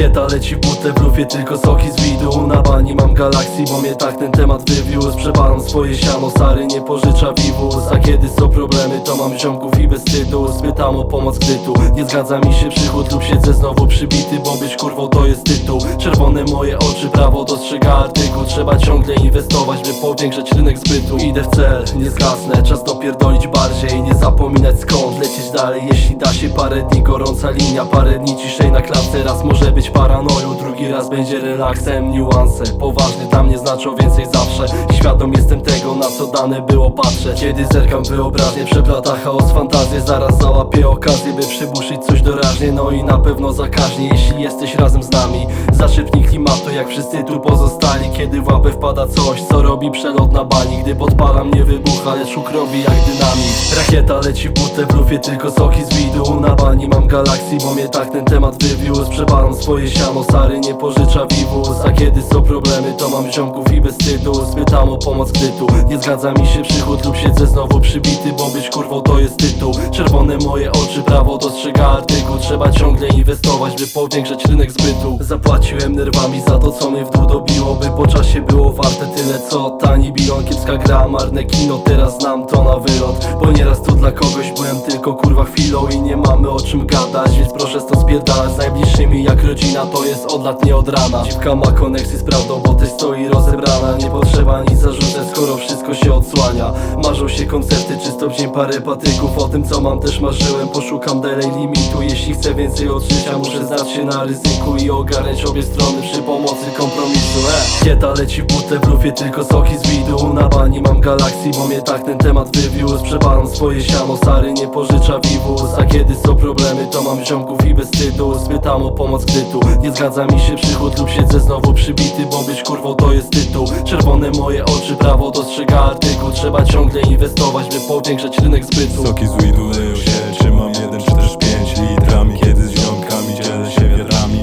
Rakieta leci w butę, w lufie tylko soki z widu? Na bani mam galaksji, bo mnie tak ten temat wywiózł. Przepalam swoje siano, Sary nie pożycza wiwus. A kiedy są problemy, to mam ziomków i bez tytułu Spytam o pomoc gdy tu nie zgadza mi się przychód Lub siedzę znowu przybity, bo być kurwą to jest tytuł. Czerwone moje oczy, prawo dostrzega artykuł. Trzeba ciągle inwestować, by powiększać rynek zbytu. Idę w cel, nie zgasnę, czas dopierdolić bardziej Nie zapominać skąd, lecieć dalej Jeśli da się parę dni, gorąca linia Parę dni ciszej na klatce, raz może być paranoio raz będzie relaksem, niuanse. Poważnie dla mnie znaczą więcej zawsze. Świadom jestem tego, na co dane było patrzeć. Kiedy zerkam wyobraźnię, przeplata chaos fantazję Zaraz załapię okazję, by przybuszyć coś doraźnie. No i na pewno zakaźnie, jeśli jesteś razem z nami. Zaszybnij klimatu, jak wszyscy tu pozostali. Kiedy w łapę wpada coś, co robi przelot na bani. Gdy podpalam, nie wybucha, lecz łuk robi jak dynamit. Rakieta leci w butę, w lufie tylko soki z widu. Na bani mam galaksji, bo mnie tak ten temat wywiózł. Przepalam swoje siano, Sary nie pożycza wiwus A kiedy są problemy, to mam ziomków i bez tytułu. Spytam o pomoc gdy nie zgadza mi się przychód Lub siedzę znowu przybity, bo być kurwą to jest tytuł. Czerwone moje oczy, prawo dostrzega artykuł. Trzeba ciągle inwestować, by powiększać rynek zbytu. Zapłaciłem nerwami za to, co mnie w dół dobiło By po czasie było warte tyle, co tani bilon Kiepska gra, marne kino, teraz znam to na wylot. Bo nieraz tu dla kogoś byłem tylko kurwa chwilą I nie mamy o czym gadać, więc proszę stąd spierdalać. Z najbliższymi jak rodzina, to jest od lat, nie od rana. Dziwka ma koneksy z prawdą, bo też stoi rozebrana. Nie potrzeba nic zarzucać, skoro wszystko się odsłania. Marzą się koncerty, czysto w dzień parę patyków. O tym co mam też marzyłem, poszukam dalej limitu. Jeśli chcę więcej od muszę znać się na ryzyku I ogarniać obie strony przy pomocy kompromisu. E. Kieta leci w butę, w lufie tylko soki z widu. Na bani mam galaksji, bo mnie tak ten temat wywiózł. Przepalam swoje siano, Sary nie pożycza wiwus. A kiedy są problemy, to mam ziomków i bez tytułu. Spytam o pomoc gdy tu. Nie zgadza mi się przychód Lub siedzę znowu przybity, bo być kurwą to jest tytuł. Czerwone moje oczy, prawo dostrzega artykuł. Trzeba ciągle inwestować, by powiększać rynek zbytu. Soki z weedu leją się, czy mam jeden czy też pięć litrami. Kiedy z ziomkami dzielę się wiadrami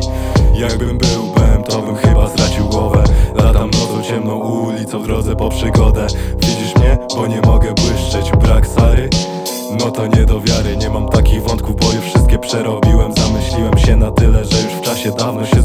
Jakbym był BM, to bym chyba stracił głowę. Latam nocą ciemną ulicą w drodze po przygodę. Widzisz mnie? Bo nie mogę błyszczeć, brak Sary? No to nie do wiary, nie mam takich wątków, bo już wszystkie przerobiłem. Zamyśliłem się na tyle, że już w czasie dawno się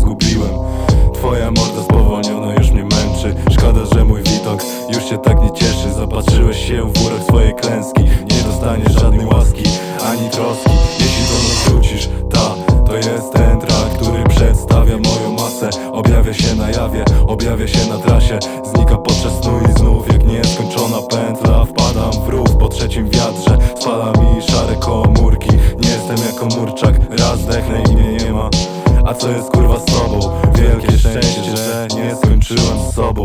się tak nie cieszy. Zapatrzyłeś się w urok swojej klęski Nie dostaniesz żadnej łaski, ani troski. Jeśli do nas wrócisz, ta, to jest ten track Który przedstawia moją masę. Objawia się na jawie, objawia się na trasie. Znika podczas snu i znów jak nieskończona pętla. Wpadam w rów po trzecim wiatrze. Spala mi szare komórki. Nie jestem jako murczak, raz zdechnę i mnie nie ma. A co jest kurwa z tobą? Wielkie szczęście, że nie skończyłem z sobą